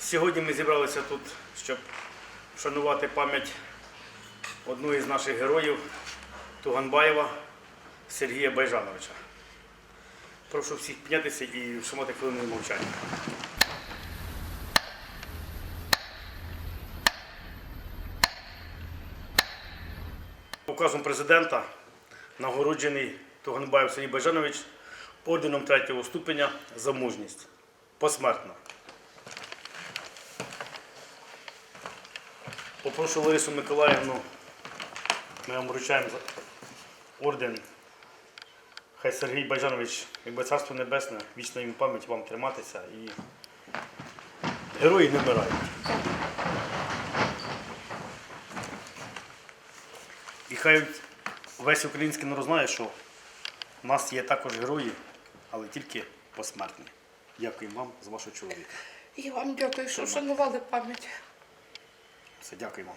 Сьогодні ми зібралися тут, щоб вшанувати пам'ять одного із наших героїв Туганбаєва Сергія Байжановича. Прошу всіх піднятися і вшанувати хвилиною мовчання. Указом президента нагороджений Туганбаєв Сергій Байжанович орденом третього ступеня за мужність. Посмертно. Попрошу Ларису Миколаївну, ми вам вручаємо орден. Хай Сергій Байжанович, якби царство небесне, вічна їм пам'ять вам триматися і герої не вмирають. І хай весь український народ знає, що в нас є також герої, але тільки посмертні. Дякую вам за вашого чоловіка. І вам дякую, що вшанували пам'ять. Все, дякуємо.